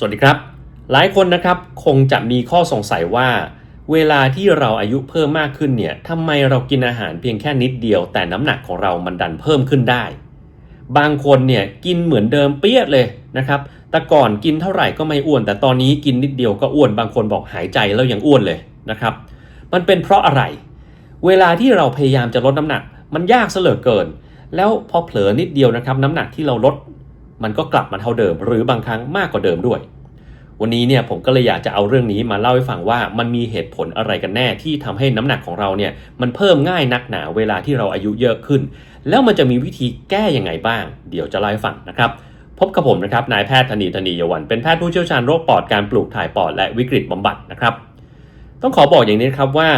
สวัสดีครับ หลายคนนะครับคงจะมีข้อสงสัยว่า เวลาที่เราอายุเพิ่มมากขึ้นเนี่ยทำไมเรากินอาหารเพียงแค่นิดเดียว แต่น้ำหนักของเรามันดันเพิ่มขึ้นได้ บางคนเนี่ยกินเหมือนเดิมเปี้ยเลยนะครับแต่ก่อนกินเท่าไหร่ก็ไม่อ้วน แต่ตอนนี้กินนิดเดียวก็อ้วนบางคนบอกหายใจแล้วยังอ้วนเลยนะครับ มันเป็นเพราะอะไร เวลาที่เราพยายามจะลดน้ำหนัก มันยากเสลือเกิน แล้วพอเผลอนิดเดียวนะครับ น้ำหนักที่เราลด มันก็กลับมาเท่าเดิม หรือบางครั้งมากกว่าเดิมด้วย วันนี้เนี่ยผมก็เลยอยากจะเอาเรื่องนี้มาเล่าให้ฟังว่ามันมีเหตุผลอะไรกันแน่ที่ทำให้น้ำหนักของเราเนี่ยมันเพิ่มง่ายนักหนาเวลาที่เราอายุเยอะขึ้น แล้วมันจะมีวิธีแก้ยังไงบ้าง เดี๋ยวจะเล่าให้ฟังนะครับพบกับผมนะครับนายแพทย์ธนีธนียวันเป็นแพทย์ผู้เชี่ยวชาญโรคปอดการปลูกถ่ายปอดและวิกฤตบำบัดนะครับ ต้องขอบอกอย่างนี้นะครับว่า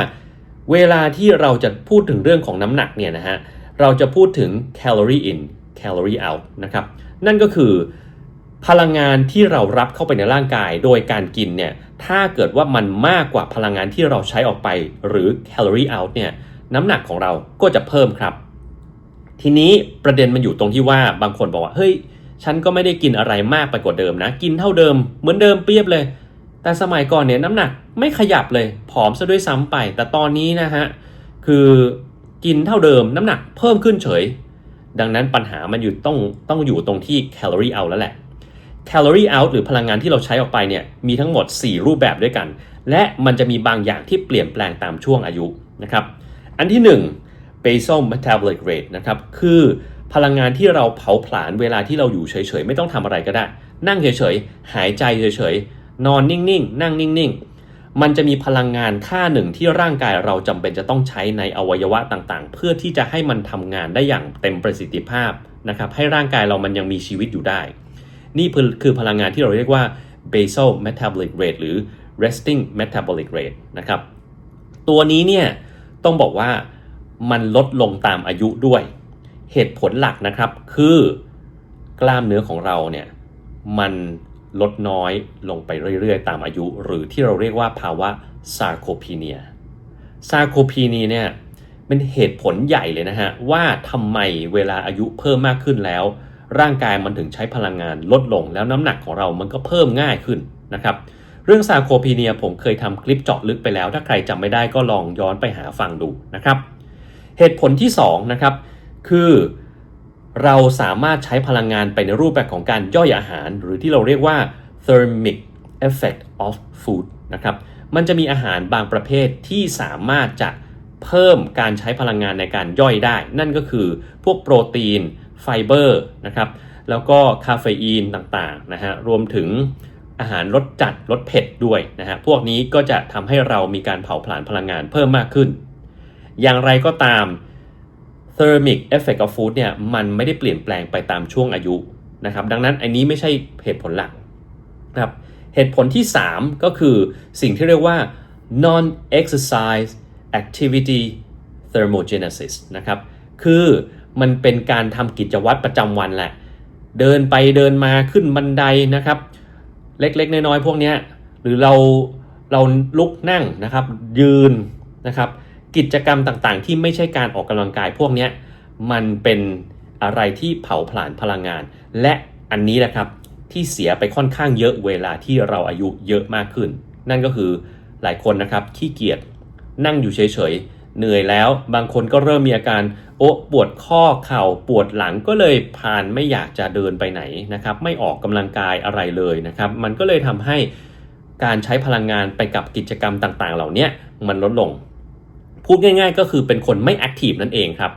เวลาที่เราจะพูดถึงเรื่องของน้ำหนักเนี่ยนะฮะเราจะพูดถึง calorie in calorie out นะครับ นั่นก็คือพลังงานที่เรารับเข้าไปในร่างกายโดยการกินเนี่ย ถ้าเกิดว่ามันมากกว่าพลังงานที่เราใช้ออกไปหรือ calorie out เนี่ย น้ำหนักของเราก็จะเพิ่มครับ ทีนี้ประเด็นมันอยู่ตรงที่ว่าบางคนบอกว่า เฮ้ย ฉันก็ไม่ได้กินอะไรมากไปกว่าเดิมนะ กินเท่าเดิม เหมือนเดิมเปรียบเลย แต่สมัยก่อนเนี่ยน้ำหนักไม่ขยับเลย ผอมซะด้วยซ้ำไป แต่ตอนนี้นะฮะ คือกินเท่าเดิมน้ำหนักเพิ่มขึ้นเฉย ดังนั้นปัญหามันอยู่ต้องต้องอยู่ตรงที่ calorie out แล้วแหละ calorie out หรือพลังงานที่เราใช้ออกไปเนี่ยมีทั้งหมด 4 รูปแบบด้วยกัน และมันจะมีบางอย่างที่เปลี่ยนแปลงตามช่วงอายุนะครับ อันที่ 1 basal metabolic rate นะครับคือพลังงานที่เราเผาผลาญเวลาที่เราอยู่เฉยๆ ไม่ต้องทำอะไรก็ได้ นั่งเฉยๆ หายใจเฉยๆ นอนนิ่งๆ นั่งนิ่งๆ มันจะมีพลังงานค่าหนึ่งที่ร่างกายเราจำเป็นจะต้องใช้ในอวัยวะต่างๆ เพื่อที่จะให้มันทำงานได้อย่างเต็มประสิทธิภาพนะครับให้ร่างกายเรามันยังมีชีวิตอยู่ได้ นี่คือพลังงานที่เราเรียกว่า basal metabolic rate หรือ resting metabolic rate นะครับ ตัวนี้เนี่ยต้องบอกว่ามันลดลงตามอายุด้วย เหตุผลหลักนะครับคือกล้ามเนื้อของเราเนี่ยมัน ลดน้อยลงไปเรื่อยๆ ตามอายุ หรือที่เราเรียกว่าภาวะซาร์โคพีเนียซาร์โคพีเนียเนี่ยเป็นเหตุผลใหญ่เลยนะฮะ ว่าทำไมเวลาอายุเพิ่มมากขึ้นแล้ว ร่างกายมันถึงใช้พลังงานลดลงแล้วน้ำหนักของเรามันก็เพิ่มง่ายขึ้นนะครับเรื่องซาโคพีเนียผมเคยทำคลิปเจาะลึกไปแล้ว ถ้าใครจำไม่ได้ก็ลองย้อนไปหาฟังดูนะครับ เหตุผลที่2นะครับคือ เราสามารถใช้พลังงานไปในรูปแบบของการย่อยอาหาร หรือที่เราเรียกว่า thermic effect of food นะครับ มันจะมีอาหารบางประเภทที่สามารถจะเพิ่มการใช้พลังงานในการย่อยได้ นั่นก็คือพวกโปรตีน ไฟเบอร์นะครับ แล้วก็คาเฟอีนต่างๆนะฮะ รวมถึงอาหารรสจัดรสเผ็ดด้วยนะฮะ พวกนี้ก็จะทำให้เรามีการเผาผลาญพลังงานเพิ่มมากขึ้น อย่างไรก็ตาม thermic effect of food เนี่ยมันไม่ได้เปลี่ยนแปลงไปตามช่วงอายุนะครับดังนั้นอันนี้ไม่ใช่เหตุผลหลักนะครับเหตุผลที่ 3 ก็คือสิ่งที่เรียกว่า non exercise activity thermogenesis นะครับคือมันเป็นการทำกิจวัตรประจำวันแหละ เดินไปเดินมาขึ้นบันไดนะครับ เล็กๆ น้อยๆ พวกนี้หรือเราเราลุกนั่งนะครับยืนนะครับ กิจกรรมต่างๆ ที่ไม่ใช่การออกกำลังกายพวกนี้มันเป็นอะไรที่เผาผลาญพลังงาน และอันนี้แหละครับที่เสียไปค่อนข้างเยอะเวลาที่เราอายุเยอะมากขึ้น นั่นก็คือหลายคนนะครับขี้เกียจนั่งอยู่เฉยๆเหนื่อยแล้ว บางคนก็เริ่มมีอาการโอ้ปวดข้อเข่าปวดหลังก็เลยพานไม่อยากจะเดินไปไหนนะครับ ไม่ออกกำลังกายอะไรเลยนะครับ มันก็เลยทำให้การใช้พลังงานไปกับกิจกรรมต่างๆ เหล่านี้มันลดลง พูดง่ายๆ ก็คือเป็นคนไม่แอคทีฟนั่นเองครับ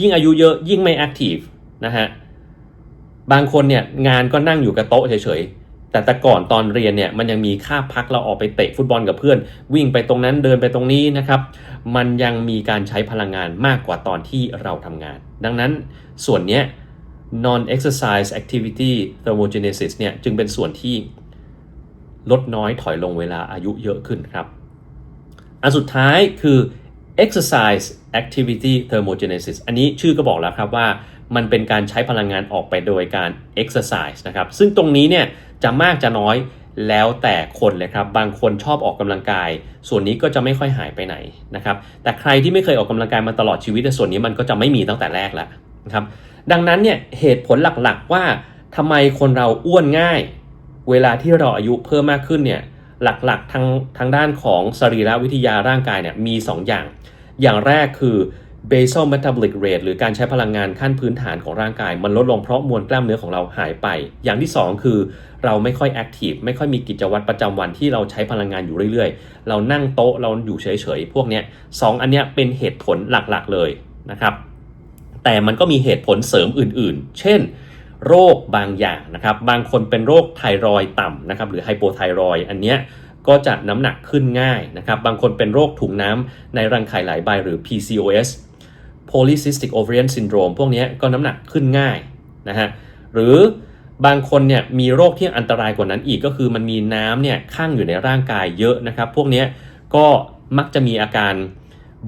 ยิ่งอายุเยอะยิ่งไม่แอคทีฟนะฮะบางคนเนี่ยงานก็นั่งอยู่กับโต๊ะเฉยๆ แต่แต่ก่อนตอนเรียนเนี่ยมันยังมีค่าพักเราออกไปเตะฟุตบอลกับเพื่อน วิ่งไปตรงนั้นเดินไปตรงนี้นะครับ มันยังมีการใช้พลังงานมากกว่าตอนที่เราทำงาน ดังนั้นส่วนเนี้ย non exercise activity thermogenesis เนี่ยจึงเป็นส่วนที่ลดน้อยถอยลงเวลาอายุเยอะขึ้นครับ อันสุดท้ายคือ exercise activity thermogenesis อันนี้ชื่อก็บอกแล้วครับว่ามันเป็นการใช้พลังงานออกไปโดยการ exercise นะครับ ซึ่งตรงนี้เนี่ยจะมากจะน้อยแล้วแต่คนเลยครับ บางคนชอบออกกำลังกาย ส่วนนี้ก็จะไม่ค่อยหายไปไหนนะครับ แต่ใครที่ไม่เคยออกกำลังกายมาตลอดชีวิตส่วนนี้มันก็จะไม่มีตั้งแต่แรกแล้วนะครับ ดังนั้นเนี่ยเหตุผลหลักๆว่าทำไมคนเราอ้วนง่าย เวลาที่เราอายุเพิ่มมากขึ้นเนี่ย หลักๆทางทางด้านของสรีรวิทยาร่างกายเนี่ยมี 2 อย่าง อย่างแรกคือ basal metabolic rate หรือการใช้พลังงานขั้นพื้นฐานของร่างกาย มันลดลงเพราะมวลกล้ามเนื้อของเราหายไป อย่างที่ 2 คือเราไม่ค่อยแอคทีฟไม่ค่อยมีกิจวัตรประจำวันที่เราใช้พลังงานอยู่เรื่อยๆ เรานั่งโต๊ะเราอยู่เฉยๆ พวกเนี้ยสองอันเนี้ยเป็นเหตุผลหลักๆเลยนะครับ แต่มันก็มีเหตุผลเสริมอื่นๆ เช่น โรคบางอย่างนะครับ บางคนเป็นโรคไทรอยต่ำนะครับ หรือไฮโปไทรอยอันเนี้ยก็จะน้ำหนักขึ้นง่ายนะครับ บางคนเป็นโรคถุงน้ำในรังไข่หลายใบหรือ PCOS polycystic ovarian syndrome พวกนี้ก็น้ำหนักขึ้นง่ายนะฮะ หรือบางคนเนี่ยมีโรคที่อันตรายกว่านั้นอีกก็คือมันมีน้ำเนี่ยข้างอยู่ในร่างกายเยอะนะครับ พวกนี้ก็มักจะมีอาการ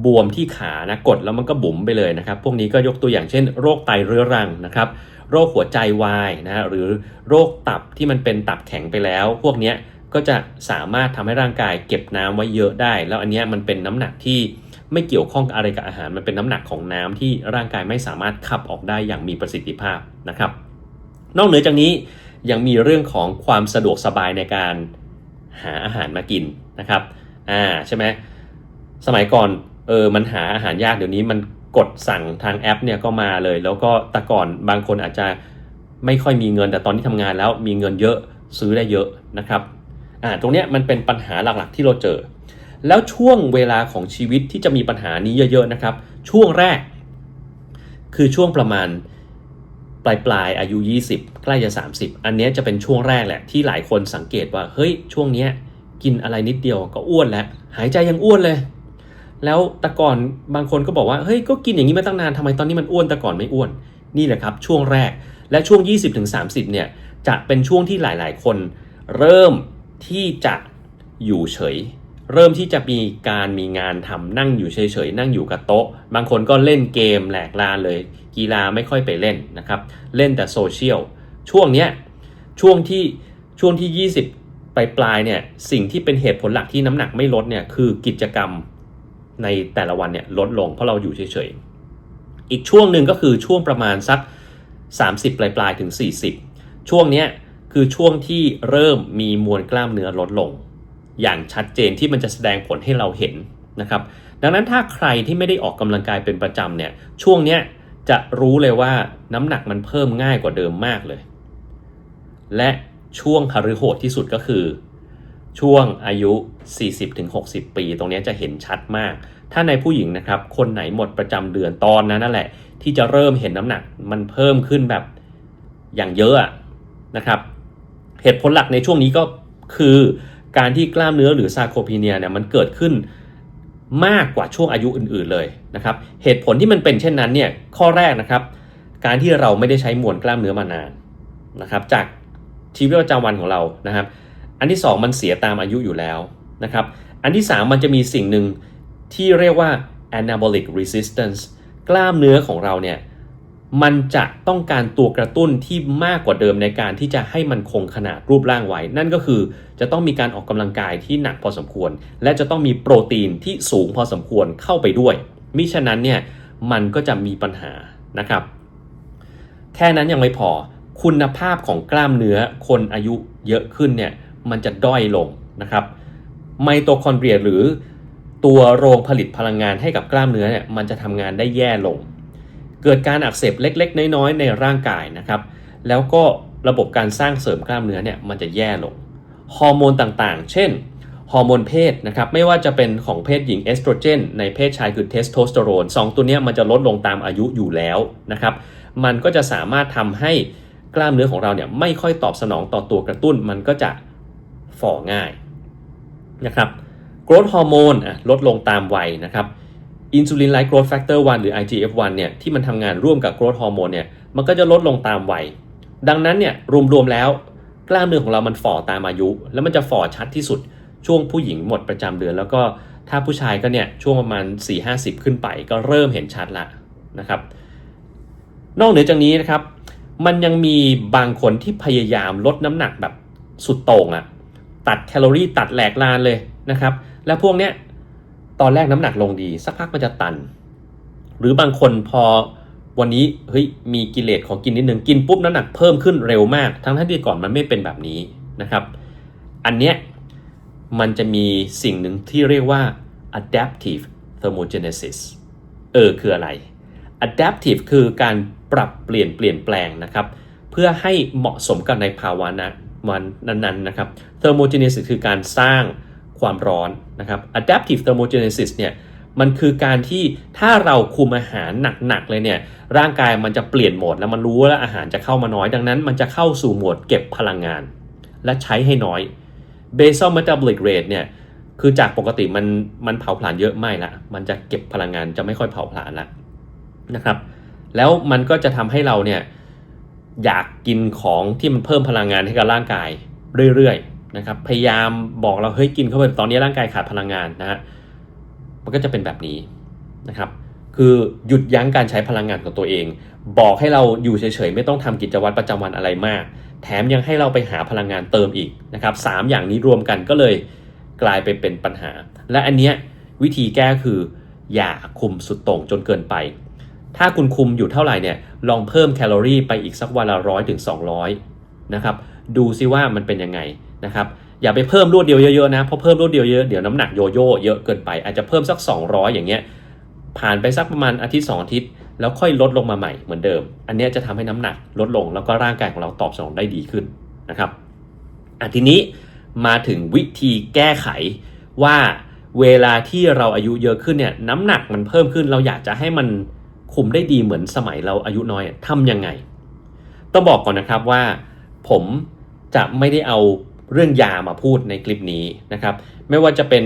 บวมที่ขานะกดแล้วมันก็บุ๋มไปเลยนะครับ พวกนี้ก็ยกตัวอย่างเช่น โรคไตเรื้อรังนะครับ โรคหัวใจวายนะฮะหรือโรคตับที่มันเป็นตับแข็งไปแล้ว พวกเนี้ยก็จะสามารถทำให้ร่างกายเก็บน้ำไว้เยอะได้ แล้วอันนี้มันเป็นน้ำหนักที่ไม่เกี่ยวข้องอะไรกับอาหาร มันเป็นน้ำหนักของน้ำที่ร่างกายไม่สามารถขับออกได้อย่างมีประสิทธิภาพนะครับ นอกเหนือจากนี้ยังมีเรื่องของความสะดวกสบายในการหาอาหารมากินนะครับ อ่าใช่ไหมสมัยก่อนเออมันหาอาหารยากเดี๋ยวนี้มัน กดสั่งทางแอปเนี่ยก็มาเลย แล้วก็แต่ก่อนบางคนอาจจะไม่ค่อยมีเงินแต่ตอนที่ทำงานแล้วมีเงินเยอะซื้อได้เยอะนะครับอ่าตรงเนี้ยมันเป็นปัญหาหลักๆที่เราเจอ แล้วช่วงเวลาของชีวิตที่จะมีปัญหานี้เยอะๆนะครับ ช่วงแรก คือช่วงประมาณปลายปลายอายุ 20 ใกล้จะ 30 อันนี้จะเป็นช่วงแรกแหละที่หลายคนสังเกตว่าเฮ้ยช่วงเนี้ยกินอะไรนิดเดียวก็อ้วนแล้ว หายใจยังอ้วนเลย แล้วแต่ก่อนบางคนก็บอกว่าเฮ้ยก็กินอย่างนี้มาตั้งนานทำไมตอนนี้มันอ้วนแต่ก่อนไม่อ้วนนี่แหละครับช่วงแรกและช่วง 20-30 เนี่ยจะเป็นช่วงที่หลาย ๆ คน เริ่มที่จะอยู่เฉย เริ่มที่จะมีการมีงานทำนั่งอยู่เฉย ๆ นั่งอยู่กับโต๊ะ บางคนก็เล่นเกมแหลกลานเลย กีฬาไม่ค่อยไปเล่นนะครับ เล่นแต่โซเชียลช่วงเนี้ยช่วงที่ช่วงที่ 20 ปลายปลายเนี่ยสิ่งที่เป็นเหตุผลหลักที่น้ำหนักไม่ลดเนี่ยคือกิจกรรม ในแต่ละวันเนี่ยลดลงเพราะเราอยู่เฉยๆ อีกช่วงหนึ่งก็คือช่วงประมาณสัก 30 ปลายปลายๆถึง 40 ช่วงเนี้ยคือช่วงที่เริ่มมีมวลกล้ามเนื้อลดลง อย่างชัดเจนที่มันจะแสดงผลให้เราเห็นนะครับ ดังนั้นถ้าใครที่ไม่ได้ออกกำลังกายเป็นประจำเนี่ยช่วงเนี้ยจะรู้เลยว่าน้ำหนักมันเพิ่มง่ายกว่าเดิมมากเลย และช่วงคฤโหดที่สุดก็คือ ช่วงอายุ 40-60 ปี ตรงนี้จะเห็นชัดมาก ถ้าในผู้หญิงนะครับ คนไหนหมดประจำเดือนตอนนั้นนั่นแหละ ที่จะเริ่มเห็นน้ำหนักมันเพิ่มขึ้นแบบอย่างเยอะอะนะครับ เหตุผลหลักในช่วงนี้ก็คือการที่กล้ามเนื้อหรือซาโคพีเนียเนี่ยมันเกิดขึ้นมากกว่าช่วงอายุอื่นๆเลยนะครับ เหตุผลที่มันเป็นเช่นนั้นเนี่ยข้อแรกนะครับ การที่เราไม่ได้ใช้มวลกล้ามเนื้อมานานนะครับ จากชีวิตประจำวันของเรานะครับ อันที่ 2 มันเสียตามอายุอยู่แล้วนะครับ อันที่ 3 มันจะมีสิ่งหนึ่งที่เรียกว่า anabolic resistance กล้ามเนื้อของเราเนี่ยมันจะต้องการตัวกระตุ้นที่มากกว่าเดิมในการที่จะให้มันคงขนาดรูปร่างไว้ นั่นก็คือจะต้องมีการออกกำลังกายที่หนักพอสมควร และจะต้องมีโปรตีนที่สูงพอสมควรเข้าไปด้วย มิฉะนั้นเนี่ยมันก็จะมีปัญหานะครับ แค่นั้นยังไม่พอคุณภาพของกล้ามเนื้อคนอายุเยอะขึ้นเนี่ย มันจะด้อยลงนะครับไมโตคอนเดรียหรือตัวโรงผลิตพลังงานให้กับกล้ามเนื้อเนี่ยมันจะทำงานได้แย่ลง เกิดการอักเสบเล็ก ๆ น้อยๆ ในร่างกายนะครับ แล้วก็ระบบการสร้างเสริมกล้ามเนื้อเนี่ยมันจะแย่ลง ฮอร์โมนต่างๆ เช่น ฮอร์โมนเพศนะครับ ไม่ว่าจะเป็นของเพศหญิงเอสโตรเจน ในเพศชายคือเทสโทสเตอโรนสองตัวนี้มันจะลดลงตามอายุอยู่แล้วนะครับ มันก็จะสามารถทำให้กล้ามเนื้อของเราเนี่ยไม่ค่อยตอบสนองต่อตัวกระตุ้น มันก็จะ ฝ่อง่ายนะครับโกรทฮอร์โมนลดลงตามวัยนะครับอินซูลินไลท์โกรทแฟกเตอร์1หรือ IGF-1 เนี่ยที่มันทำงานร่วมกับโกรทฮอร์โมนเนี่ยมันก็จะลดลงตามวัย ดังนั้นเนี่ยรวมๆแล้วกล้ามเนื้อของเรามันฝ่อตามอายุ แล้วมันจะฝ่อชัดที่สุดช่วงผู้หญิงหมดประจำเดือน แล้วก็ถ้าผู้ชายก็เนี่ยช่วงประมาณ 4-50 ขึ้นไป ก็เริ่มเห็นชัดละนะครับนอกเหนือจากนี้นะครับมันยังมีบางคนที่พยายามลดน้ำหนักแบบสุดโต่งอะ ตัดแคลอรี่ตัดแหลกลานเลยนะครับ และพวกเนี้ยตอนแรกน้ำหนักลงดี สักพักมันจะตัน หรือบางคนพอวันนี้เฮ้ยมีกิเลสของกินนิดนึงกินปุ๊บน้ำหนักเพิ่มขึ้นเร็วมาก ทั้งที่ก่อนมันไม่เป็นแบบนี้นะครับ อันเนี้ยมันจะมีสิ่งหนึ่งที่เรียกว่า adaptive thermogenesis เออคืออะไร adaptive คือการปรับเปลี่ยนเปลี่ยนแปลงนะครับ เพื่อให้เหมาะสมกับในภาวะนะ วันนั้นๆนะครับ thermogenesis คือการสร้างความร้อนนะครับ adaptive thermogenesis เนี่ยมันคือการที่ถ้าเราคุมอาหารหนักๆเลยเนี่ยร่างกายมันจะเปลี่ยนโหมดแล้วมันรู้ว่าอาหารจะเข้ามาน้อย ดังนั้นมันจะเข้าสู่โหมดเก็บพลังงาน และใช้ให้น้อย basal metabolic rate เนี่ยคือจากปกติมันมันเผาผลาญเยอะไม่ละมันจะเก็บพลังงานจะไม่ค่อยเผาผลาญละนะครับ แล้วมันก็จะทำให้เราเนี่ย อยากกินของที่มันเพิ่มพลังงานให้กับร่างกายเรื่อยๆนะครับ พยายามบอกเราเฮ้ยกินเข้าไปตอนนี้ร่างกายขาดพลังงานนะฮะมันก็จะเป็นแบบนี้นะครับ คือหยุดยั้งการใช้พลังงานของตัวเอง บอกให้เราอยู่เฉยๆไม่ต้องทำกิจวัตรประจำวันอะไรมาก แถมยังให้เราไปหาพลังงานเติมอีกนะครับสามอย่างนี้รวมกันก็เลยกลายไปเป็นปัญหา และอันเนี้ยวิธีแก้คืออย่าคุมสุดโต่งจนเกินไป ถ้าคุณคุมอยู่เท่าไหร่เนี่ยลองเพิ่มแคลอรี่ไปอีกสักวันละร้อยถึงสองร้อยนะครับดูซิว่ามันเป็นยังไงนะครับอย่าไปเพิ่มรวดเดียวเยอะๆนะเพราะเพิ่มรวดเดียวเยอะเดี๋ยวน้ำหนักโยโย่เยอะเกินไปอาจจะเพิ่มสัก 200 อย่างเงี้ยผ่านไปสักประมาณอาทิตย์2องอาทิตย์แล้วค่อยลดลงมาใหม่เหมือนเดิม อันนี้จะทำให้น้ำหนักลดลงแล้วก็ร่างกายของเราตอบสนองได้ดีขึ้นนะครับอะทีนี้มาถึงวิธีแก้ไขว่าเวลาที่เราอายุเยอะขึ้นเนี่ยน้ำหนักมันเพิ่มขึ้นเราอยากจะให้มัน คุมได้ดีเหมือนสมัยเราอายุน้อยทำยังไง ต้องบอกก่อนนะครับว่า ผมจะไม่ได้เอาเรื่องยามาพูดในคลิปนี้นะครับ ไม่ว่าจะเป็น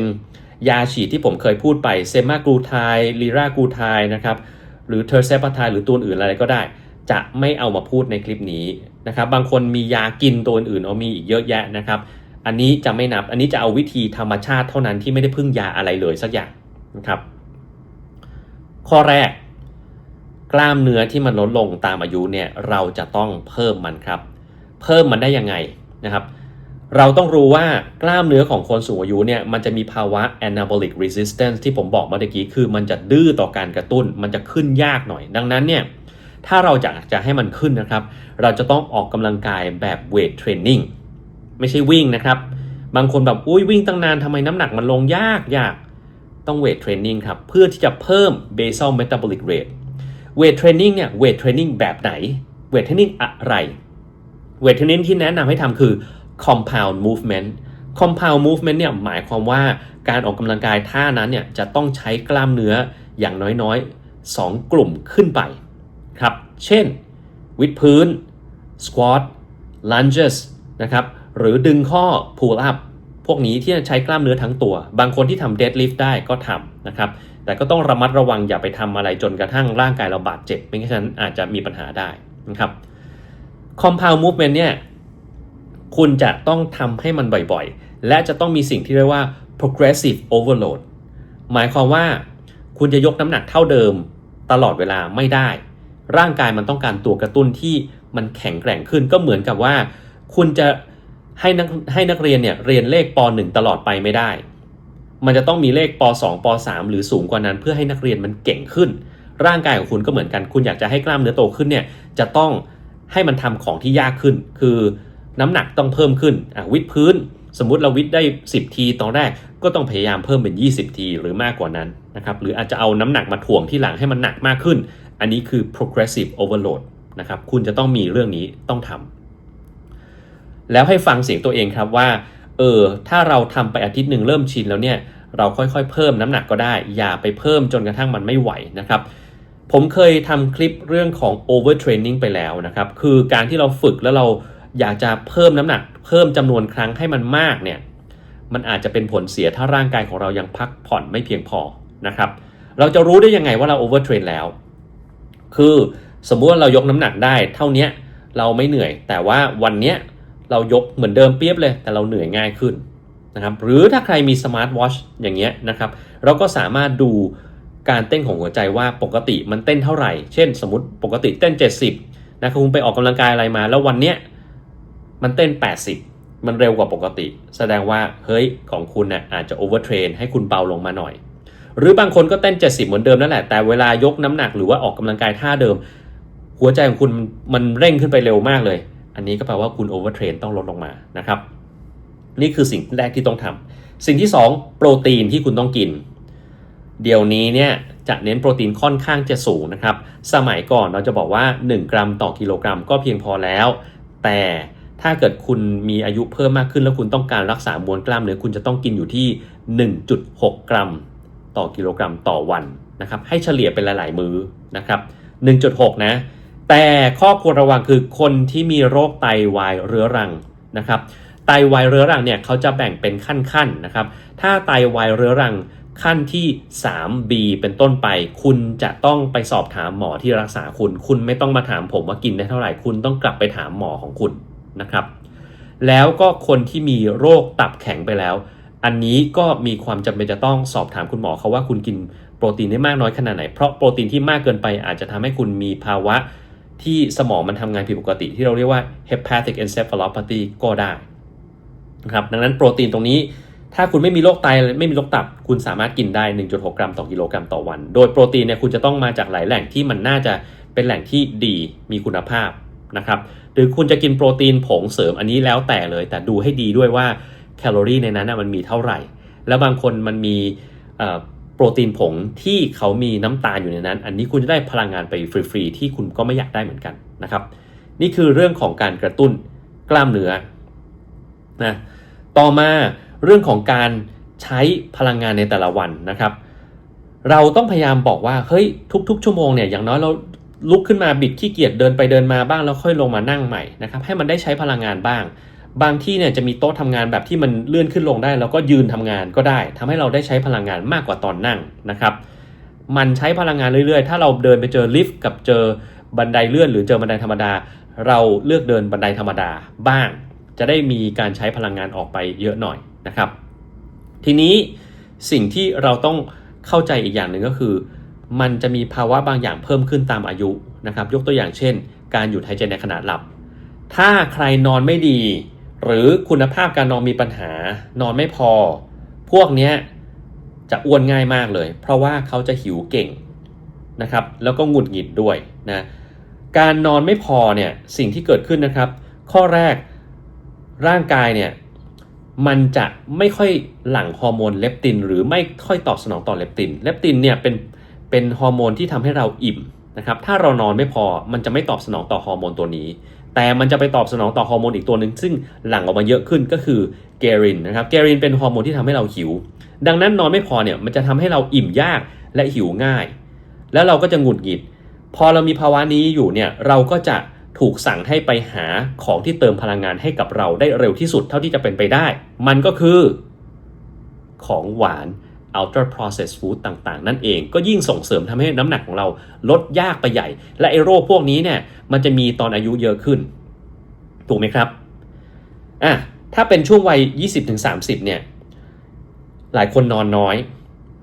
ยาฉีดที่ผมเคยพูดไปเซมากลูไทลีรากลูไทนะครับหรือเทอร์เซปาไทหรือตัวอื่นอะไรก็ได้ จะไม่เอามาพูดในคลิปนี้นะครับ บางคนมียากินตัวอื่นเอามีอีกเยอะแยะนะครับ อันนี้จะไม่นับอันนี้จะเอาวิธีธรรมชาติเท่านั้นที่ไม่ได้พึ่งยาอะไรเลยสักอย่างนะครับ ข้อแรก กล้ามเนื้อที่มันลดลงตามอายุเนี่ยเราจะต้องเพิ่มมันครับ เพิ่มมันได้ยังไงนะครับ เราต้องรู้ว่ากล้ามเนื้อของคนสูงอายุเนี่ยมันจะมีภาวะ anabolic resistance ที่ผมบอกเมื่อกี้คือมันจะดื้อต่อการกระตุ้น มันจะขึ้นยากหน่อย ดังนั้นเนี่ยถ้าเราอยากจะให้มันขึ้นนะครับ เราจะต้องออกกำลังกายแบบ weight training ไม่ใช่วิ่งนะครับ บางคนแบบอุ้ยวิ่งตั้งนานทำไมน้ำหนักมันลงยากยากต้อง weight training ครับ เพื่อที่จะเพิ่ม basal metabolic rate เวทเทรนนิ่งเนี่ยเวทเทรนนิ่งแบบไหนเวทเทรนนิ่งอะไรเวทเทรนนิ่งที่แนะนำให้ทำคือ compound movement compound movement เนี่ยหมายความว่าการออกกำลังกายท่านั้นเนี่ยจะต้องใช้กล้ามเนื้ออย่างน้อยๆ 2 กลุ่มขึ้นไปครับ เช่น วิดพื้น squat lunges นะครับ หรือดึงข้อ pull up พวกนี้ที่ใช้กล้ามเนื้อทั้งตัว บางคนที่ทำ deadlift ได้ก็ทำนะครับ แต่ก็ต้องระมัดระวังอย่าไปทำอะไรจนกระทั่งร่างกายเราบาดเจ็บ ไม่งั้นฉะนั้นอาจจะมีปัญหาได้นะครับ compound movement เนี่ยคุณจะต้องทำให้มันบ่อยๆ และจะต้องมีสิ่งที่เรียกว่า progressive overload หมายความว่าคุณจะยกน้ำหนักเท่าเดิมตลอดเวลาไม่ได้ ร่างกายมันต้องการตัวกระตุ้นที่มันแข็งแกร่งขึ้นก็เหมือนกับว่า คุณจะให้นักให้นักเรียนเนี่ยเรียนเลขป .1 ตลอดไปไม่ได้ มันจะต้องมีเลขป .2 ป .3 หรือสูงกว่านั้น เพื่อให้นักเรียนมันเก่งขึ้น ร่างกายของคุณก็เหมือนกัน คุณอยากจะให้กล้ามเนื้อโตขึ้นเนี่ยจะต้องให้มันทำของที่ยากขึ้น คือน้ำหนักต้องเพิ่มขึ้นวิดพื้น สมมุติเราวิดได้ 10 ทีตอนแรกก็ต้องพยายามเพิ่มเป็น 20 ทีหรือมากกว่านั้นนะครับหรืออาจจะเอาน้ำหนักมาถ่วงที่หลังให้มันหนักมากขึ้น อันนี้คือ progressive overload นะครับคุณจะต้องมีเรื่องนี้ต้องทำแล้วให้ฟังเสียงตัวเองครับว่า เออถ้าเราทำไปอาทิตย์หนึ่งเริ่มชินแล้วเนี่ยเราค่อยๆ เพิ่มน้ำหนักก็ได้ อย่าไปเพิ่มจนกระทั่งมันไม่ไหวนะครับผมเคยทำคลิปเรื่องของ overtraining ไปแล้วนะครับคือการที่เราฝึกแล้วเราอยากจะเพิ่มน้ำหนัก เพิ่มจำนวนครั้งให้มันมากเนี่ยมันอาจจะเป็นผลเสียถ้าร่างกายของเรายังพักผ่อนไม่เพียงพอนะครับเราจะรู้ได้ยังไงว่าเรา overtrain แล้ว คือสมมุติว่าเรายกน้ำหนักได้เท่านี้เราไม่เหนื่อย แต่ว่าวันเนี้ย เรายกเหมือนเดิมเปียบเลยแต่เราเหนื่อยง่ายขึ้นนะครับหรือถ้าใครมีสมาร์ทวอชอย่างเงี้ยนะครับเราก็สามารถดูการเต้นของหัวใจว่าปกติมันเต้นเท่าไหร่ เช่น สมมติปกติเต้น 70นะคุณไปออกกำลังกายอะไรมา แล้ววันเนี้ยมันเต้น 80 มันเร็วกว่าปกติ แสดงว่าเฮ้ยของคุณนะ่ะอาจจะโอเวอร์เทรนให้คุณเบาลงมาหน่อย หรือบางคนก็เต้น 70 เหมือนเดิมนั่นแหละแต่เวลายกน้ำหนักหรือว่าออกกำลังกายท่าเดิม หัวใจของคุณมันเร่งขึ้นไปเร็วมากเลย อันนี้ก็แปลว่าคุณโอเวอร์เทรนต้องลดลงมานะครับ นี่คือสิ่งแรกที่ต้องทำสิ่งที่ 2 โปรตีนที่คุณต้องกิน เดี๋ยวนี้เนี่ยจะเน้นโปรตีนค่อนข้างจะสูงนะครับ สมัยก่อนเราจะบอกว่า 1 กรัมต่อกิโลกรัมก็เพียงพอแล้ว แต่ถ้าเกิดคุณมีอายุเพิ่มมากขึ้นแล้วคุณต้องการรักษามวลกล้ามเนื้อคุณจะต้องกินอยู่ที่ 1.6 กรัม ต่อกิโลกรัมต่อวันนะครับ ให้เฉลี่ยเป็นหลาย ๆ มื้อนะครับ 1.6 นะ แต่ข้อควรระวังคือคนที่มีโรคไตวายเรื้อรังนะครับไตวายเรื้อรังเนี่ยเขาจะแบ่งเป็นขั้นๆนะครับ ถ้าไตวายเรื้อรังขั้นที่ 3B เป็นต้นไป คุณจะต้องไปสอบถามหมอที่รักษาคุณ คุณไม่ต้องมาถามผมว่ากินได้เท่าไหร่ คุณต้องกลับไปถามหมอของคุณนะครับ แล้วก็คนที่มีโรคตับแข็งไปแล้ว อันนี้ก็มีความจำเป็นจะต้องสอบถามคุณหมอเขาว่าคุณกินโปรตีนได้มากน้อยขนาดไหน เพราะโปรตีนที่มากเกินไปอาจจะทำให้คุณมีภาวะ ที่สมองมันทำงานผิดปกติ ที่เราเรียกว่า hepatic encephalopathy ก็ได้นะครับดังนั้นโปรตีนตรงนี้ ถ้าคุณไม่มีโรคไตไม่มีโรคตับ คุณสามารถกินได้ 1.6 กรัมต่อกิโลกรัมต่อวัน โดยโปรตีนเนี่ยคุณจะต้องมาจากหลายแหล่งที่มันน่าจะเป็นแหล่งที่ดีมีคุณภาพนะครับหรือคุณจะกินโปรตีนผงเสริมอันนี้แล้วแต่เลย แต่ดูให้ดีด้วยว่าแคลอรี่ในนั้นมันมีเท่าไหร่ แล้วบางคนมันมี โปรตีนผงที่เขามีน้ำตาลอยู่ในนั้น อันนี้คุณจะได้พลังงานไปฟรีๆที่คุณก็ไม่อยากได้เหมือนกันนะครับ นี่คือเรื่องของการกระตุ้นกล้ามเนื้อนะต่อมาเรื่องของการใช้พลังงานในแต่ละวันนะครับ เราต้องพยายามบอกว่าเฮ้ยทุก ๆ ชั่วโมงเนี่ยอย่างน้อยเราลุกขึ้นมาบิดขี้เกียจเดินไปเดินมาบ้างแล้วค่อยลงมานั่งใหม่นะครับให้มันได้ใช้พลังงานบ้าง บางที่เนี่ยจะมีโต๊ะทำงานแบบที่มันเลื่อนขึ้นลงได้ แล้วก็ยืนทำงานก็ได้ทำให้เราได้ใช้พลังงานมากกว่าตอนนั่งนะครับ มันใช้พลังงานเรื่อยๆ ถ้าเราเดินไปเจอลิฟต์กับเจอบันไดเลื่อนหรือเจอบันไดธรรมดา เราเลือกเดินบันไดธรรมดาบ้าง จะได้มีการใช้พลังงานออกไปเยอะหน่อยนะครับ ทีนี้สิ่งที่เราต้องเข้าใจอีกอย่างหนึ่งก็คือ มันจะมีภาวะบางอย่างเพิ่มขึ้นตามอายุนะครับ ยกตัวอย่างเช่น การหยุดหายใจในขณะหลับ ถ้าใครนอนไม่ดี หรือคุณภาพการนอนมีปัญหานอนไม่พอ พวกเนี้ยจะอ้วนง่ายมากเลย เพราะว่าเขาจะหิวเก่งนะครับ แล้วก็หงุดหงิดด้วยนะการนอนไม่พอเนี่ยสิ่งที่เกิดขึ้นนะครับ ข้อแรกร่างกายเนี่ยมันจะไม่ค่อยหลั่งฮอร์โมนเลปติน หรือไม่ค่อยตอบสนองต่อเลปตินเลปตินเนี่ยเป็นเป็นฮอร์โมนที่ทำให้เราอิ่มนะครับถ้าเรานอนไม่พอมันจะไม่ตอบสนองต่อฮอร์โมนตัวนี้ แต่มันจะไปตอบสนองต่อฮอร์โมนอีกตัวหนึ่งซึ่งหลั่งออกมาเยอะขึ้นก็คือเกรินนะครับเกรินเป็นฮอร์โมนที่ทำให้เราหิว ดังนั้นนอนไม่พอเนี่ยมันจะทำให้เราอิ่มยากและหิวง่าย แล้วเราก็จะหงุดหงิด พอเรามีภาวะนี้อยู่เนี่ยเราก็จะถูกสั่งให้ไปหาของที่เติมพลังงานให้กับเราได้เร็วที่สุดเท่าที่จะเป็นไปได้ มันก็คือของหวาน ultra processed food ต่างๆ นั่นเองก็ยิ่งส่งเสริมทำให้น้ำหนักของเราลดยากไปใหญ่ และไอ้โรคพวกนี้เนี่ยมันจะมีตอนอายุเยอะขึ้น ถูกไหมครับอะถ้าเป็นช่วงวัย 20-30 เนี่ย หลายคนนอนน้อย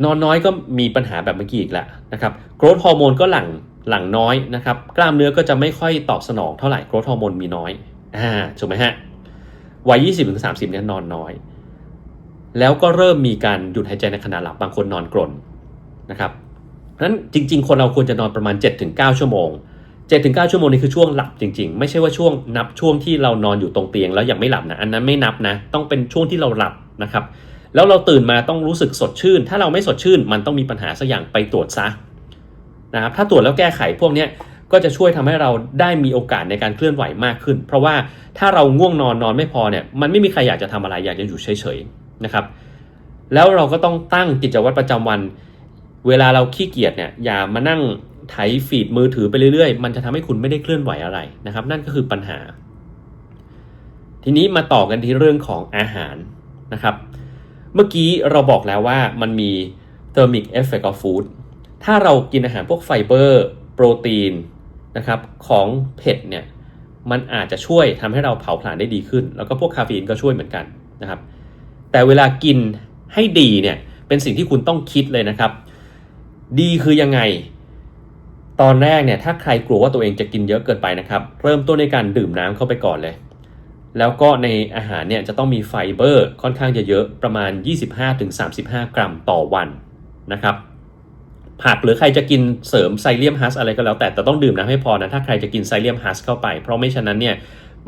นอนน้อยก็มีปัญหาแบบเมื่อกี้อีกแล้วนะครับโกรทฮอร์โมนก็หลั่งหลั่งน้อยนะครับ กล้ามเนื้อก็จะไม่ค่อยตอบสนองเท่าไหร่โกรทฮอร์โมนมีน้อยอ่าถูกไหมฮะวัย 20-30 เนี่ยนอนน้อย แล้วก็เริ่มมีการหยุดหายใจในขณะหลับบางคนนอนกรนนะครับนั้นจริง ๆ คนเราควรจะนอนประมาณ 7-9 ชั่วโมง 7-9 ชั่วโมงนี่คือช่วงหลับจริง ๆ ไม่ใช่ว่าช่วงนับช่วงที่เรานอนอยู่ตรงเตียงแล้วยังไม่หลับนะอันนั้นไม่นับนะ ต้องเป็นช่วงที่เราหลับนะครับแล้วเราตื่นมาต้องรู้สึกสดชื่น ถ้าเราไม่สดชื่น มันต้องมีปัญหาสักอย่างไปตรวจซะนะครับถ้าตรวจแล้วแก้ไขพวกนี้ก็จะช่วยทำให้เราได้มีโอกาสในการเคลื่อนไหวมากขึ้น เพราะว่าถ้าเราง่วงนอนนอนไม่พอเนี่ยมันไม่มีใครอยากจะทำอะไรอยากจะอยู่เฉยๆ นะครับ แล้วเราก็ต้องตั้งกิจวัตรประจำวัน เวลาเราขี้เกียจเนี่ยอย่ามานั่งไถฟีดมือถือไปเรื่อยๆ มันจะทำให้คุณไม่ได้เคลื่อนไหวอะไรนะครับ นั่นก็คือปัญหา ทีนี้มาต่อกันที่เรื่องของอาหารนะครับ เมื่อกี้เราบอกแล้วว่ามันมี thermic effect of food ถ้าเรากินอาหารพวกไฟเบอร์โปรตีนนะครับของเผ็ดเนี่ยมันอาจจะช่วยทำให้เราเผาผลาญได้ดีขึ้น แล้วก็พวกคาเฟอีนก็ช่วยเหมือนกันนะครับ แต่เวลากินให้ดีเนี่ยเป็นสิ่งที่คุณต้องคิดเลยนะครับ ดีคือยังไง ตอนแรกเนี่ยถ้าใครกลัวว่าตัวเองจะกินเยอะเกินไปนะครับ เริ่มต้นในการดื่มน้ำเข้าไปก่อนเลย แล้วก็ในอาหารเนี่ยจะต้องมีไฟเบอร์ค่อนข้างจะเยอะประมาณ 25-35 กรัมต่อวันนะครับผักหรือใครจะกินเสริมไซเลียมฮัสอะไรก็แล้วแต่แต่ต้องดื่มน้ำให้พอนะถ้าใครจะกินไซเลียมฮัสเข้าไป เพราะไม่ฉะนั้นเนี่ย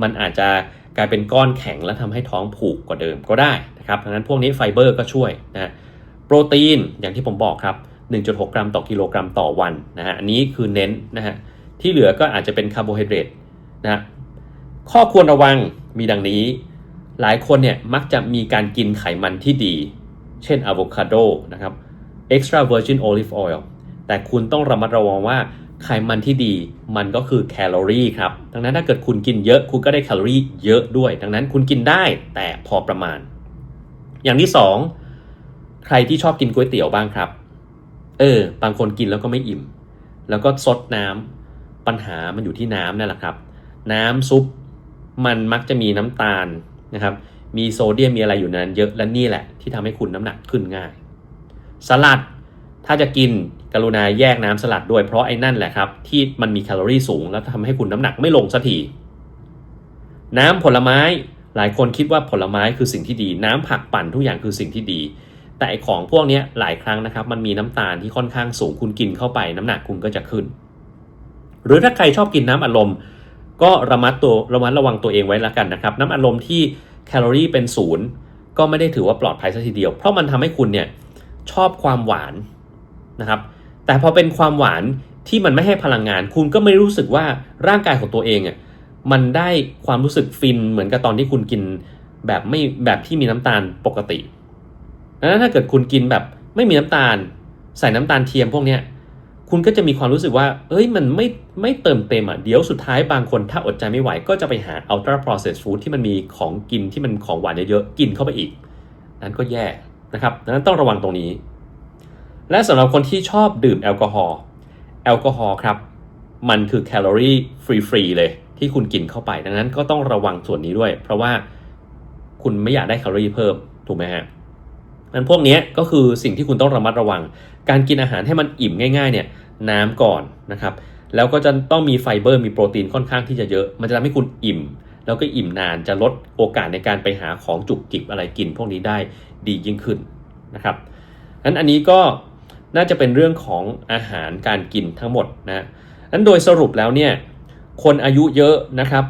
มันอาจจะกลายเป็นก้อนแข็งแล้วทำให้ท้องผูกกว่าเดิมก็ได้นะครับดังนั้นพวกนี้ไฟเบอร์ก็ช่วยนะฮะโปรตีนอย่างที่ผมบอกครับ 1.6 กรัมต่อกิโลกรัมต่อวันนะฮะอันนี้คือเน้นนะฮะที่เหลือก็อาจจะเป็นคาร์โบไฮเดรตนะฮะข้อควรระวังมีดังนี้ หลายคนเนี่ยมักจะมีการกินไขมันที่ดี เช่นอะโวคาโดนะครับ extra virgin olive oil แต่คุณต้องระมัดระวังว่า ไขมันที่ดีมันก็คือแคลอรี่ครับ ดังนั้นถ้าเกิดคุณกินเยอะคุณก็ได้แคลอรี่เยอะด้วย ดังนั้นคุณกินได้แต่พอประมาณ อย่างที่สองใครที่ชอบกินก๋วยเตี๋ยวบ้างครับ เออ บางคนกินแล้วก็ไม่อิ่ม แล้วก็ซดน้ำปัญหามันอยู่ที่น้ำนั่นแหละครับ น้ำซุปมันมักจะมีน้ำตาลนะครับ มีโซเดียมมีอะไรอยู่ในนั้นเยอะและนี่แหละที่ทำให้คุณน้ำหนักขึ้นง่าย สลัดถ้าจะกิน กรุณาแยกน้ำสลัดด้วยเพราะไอ้นั่นแหละครับ ที่มันมีแคลอรี่สูง แล้วทำให้คุณน้ำหนักไม่ลงสักทีน้ำผลไม้หลายคนคิดว่าผลไม้คือสิ่งที่ดี น้ำผักปั่นทุกอย่างคือสิ่งที่ดี แต่ของพวกนี้หลายครั้งนะครับ มันมีน้ำตาลที่ค่อนข้างสูงคุณกินเข้าไป น้ำหนักคุณก็จะขึ้น หรือถ้าใครชอบกินน้ำอัดลมก็ระมัดตัวระมัดระวังตัวเองไว้ละกันนะครับ น้ำอัดลมที่แคลอรี่เป็นศูนย์ก็ไม่ได้ถือว่าปลอดภัยซะทีเดียว เพราะมันทำให้คุณเนี่ยชอบความหวานนะครับ แต่พอเป็นความหวานที่มันไม่ให้พลังงาน คุณก็ไม่รู้สึกว่าร่างกายของตัวเองอะมันได้ความรู้สึกฟินเหมือนกับตอนที่คุณกินแบบไม่แบบที่มีน้ำตาลปกติดังนั้นถ้าเกิดคุณกินแบบไม่มีน้ำตาล ใส่น้ำตาลเทียมพวกเนี้ยคุณก็จะมีความรู้สึกว่า เอ้ย มันไม่ไม่เติมเต็มอะ เดี๋ยวสุดท้ายบางคนถ้าอดใจไม่ไหว ก็จะไปหา ultra processed food ที่มันมีของกินที่มันของหวานเยอะๆ กินเข้าไปอีก นั้นก็แย่นะครับ ดังนั้นต้องระวังตรงนี้ และสำหรับคนที่ชอบดื่มแอลกอฮอล์แอลกอฮอล์ครับมันคือแคลอรี่ฟรีๆเลยที่คุณกินเข้าไป ดังนั้นก็ต้องระวังส่วนนี้ด้วย เพราะว่าคุณไม่อยากได้แคลอรี่เพิ่มถูกไหมฮะนั้นพวกนี้ก็คือสิ่งที่คุณต้องระมัดระวัง การกินอาหารให้มันอิ่มง่าย ๆ เนี่ยน้ำก่อนนะครับ แล้วก็จะต้องมีไฟเบอร์มีโปรตีนค่อนข้างที่จะเยอะ มันจะทำให้คุณอิ่ม แล้วก็อิ่มนานจะลดโอกาสในการไปหาของจุกจิกอะไรกิน พวกนี้ได้ดียิ่งขึ้นนะครับนั้นอันนี้ก็ น่าจะเป็นเรื่องของอาหารการกินทั้งหมดนะนั้นโดยสรุปแล้วเนี่ยคนอายุเยอะนะครับ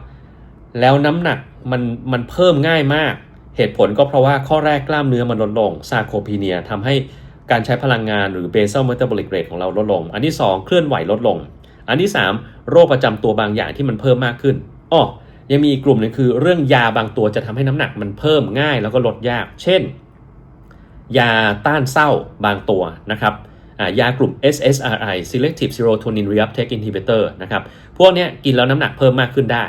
แล้วน้ำหนักมันมันเพิ่มง่ายมาก เหตุผลก็เพราะว่าข้อแรกกล้ามเนื้อมันลดลงซาโคพีเนียทำให้การใช้พลังงานหรือ basal metabolic rate ของเราลดลง อันที่ 2 เคลื่อนไหวลดลง อันที่ 3 โรคประจำตัวบางอย่างที่มันเพิ่มมากขึ้นอ้อยังมีอีกกลุ่มหนึงคือ เรื่องยาบางตัวจะทำให้น้ำหนักมันเพิ่มง่ายแล้วก็ลดยาก เช่น ยาต้านเศร้าบางตัวนะครับยากลุ่ม SSRI selective serotonin reuptake inhibitor นะครับ พวกนี้กินแล้วน้ำหนักเพิ่มมากขึ้นได้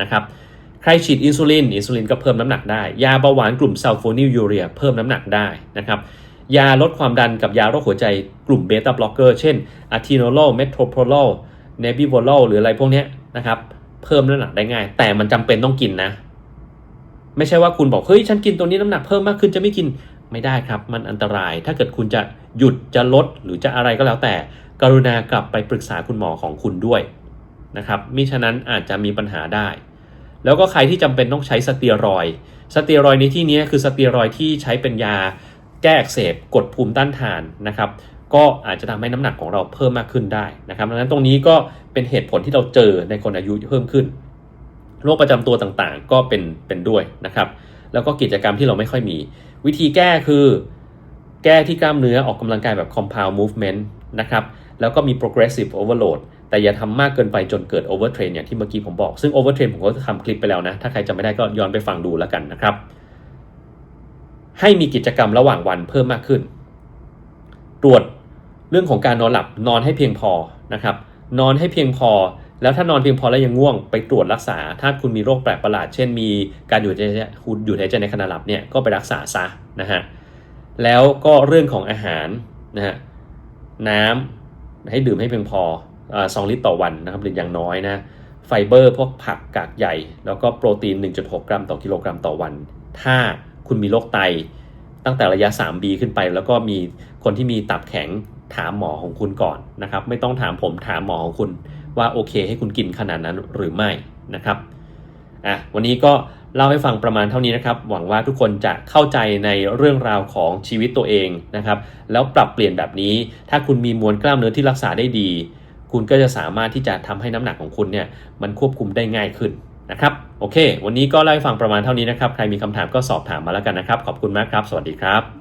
นะครับ ใครฉีดอินซูลิน อินซูลินก็เพิ่มน้ำหนักได้ ยาเบาหวานกลุ่มซัลโฟนิลยูเรียเพิ่มน้ำหนักได้นะครับ ยาลดความดันกับยาโรคหัวใจกลุ่มเบต้าบล็อกเกอร์ เช่นอะทิโนโลเมโทรโพรโลเนบิโวโลหรืออะไรพวกนี้นะครับ เพิ่มน้ำหนักได้ง่าย แต่มันจำเป็นต้องกินนะ ไม่ใช่ว่าคุณบอก เฮ้ย ฉันกินตัวนี้น้ำหนักเพิ่มมากขึ้นจะไม่กิน ไม่ได้ครับ มันอันตราย ถ้าเกิดคุณจะหยุดจะลดหรือจะอะไรก็แล้วแต่ กรุณากลับไปปรึกษาคุณหมอของคุณด้วยนะครับมิฉะนั้นอาจจะมีปัญหาได้ แล้วก็ใครที่จำเป็นต้องใช้สเตียรอย สเตียรอยในที่นี้คือสเตียรอยที่ใช้เป็นยาแก้อักเสบกดภูมิต้านทานนะครับ ก็อาจจะทำให้น้ำหนักของเราเพิ่มมากขึ้นได้นะครับดังนั้นตรงนี้ก็เป็นเหตุผลที่เราเจอในคนอายุเพิ่มขึ้นโรคประจำตัวต่างๆ ก็เป็นเป็นด้วยนะครับ แล้วก็กิจกรรมที่เราไม่ค่อยมี วิธีแก้คือแก้ที่กล้ามเนื้อออกกำลังกายแบบ compound movement นะครับ แล้วก็มี progressive overload แต่อย่าทำมากเกินไปจนเกิด overtrain อย่างที่เมื่อกี้ผมบอก ซึ่ง overtrain ผมก็ทำคลิปไปแล้วนะ ถ้าใครจำไม่ได้ก็ย้อนไปฟังดูแล้วกันนะครับ ให้มีกิจกรรมระหว่างวันเพิ่มมากขึ้น ตรวจเรื่องของการนอนหลับนอนให้เพียงพอนะครับ นอนให้เพียงพอ แล้วถ้านอนเพียงพอแล้วยังง่วงไปตรวจรักษา ถ้าคุณมีโรคแปลกประหลาด เช่นมีการหยุดหายใจหยุดหายใจในขณะหลับเนี่ยก็ไปรักษาซะนะฮะแล้วก็เรื่องของอาหารนะฮะน้ำให้ดื่มให้เพียงพอสองลิตรต่อวันนะครับหรืออย่างน้อยนะไฟเบอร์พวกผักกากใหญ่ แล้วก็โปรตีน 1.6 กรัมต่อกิโลกรัมต่อวัน ถ้าคุณมีโรคไตตั้งแต่ระยะ 3B ขึ้นไป แล้วก็มีคนที่มีตับแข็งถามหมอของคุณก่อนนะครับ ไม่ต้องถามผมถามหมอของคุณ ว่าโอเคให้คุณกินขนาดนั้นหรือไม่นะครับอะวันนี้ก็เล่าให้ฟังประมาณเท่านี้นะครับ หวังว่าทุกคนจะเข้าใจในเรื่องราวของชีวิตตัวเองนะครับ แล้วปรับเปลี่ยนแบบนี้ ถ้าคุณมีมวลกล้ามเนื้อที่รักษาได้ดี คุณก็จะสามารถที่จะทำให้น้ำหนักของคุณเนี่ยมันควบคุมได้ง่ายขึ้นนะครับ โอเค วันนี้ก็เล่าให้ฟังประมาณเท่านี้นะครับ ใครมีคำถามก็สอบถามมาแล้วกันนะครับ ขอบคุณมากครับ สวัสดีครับ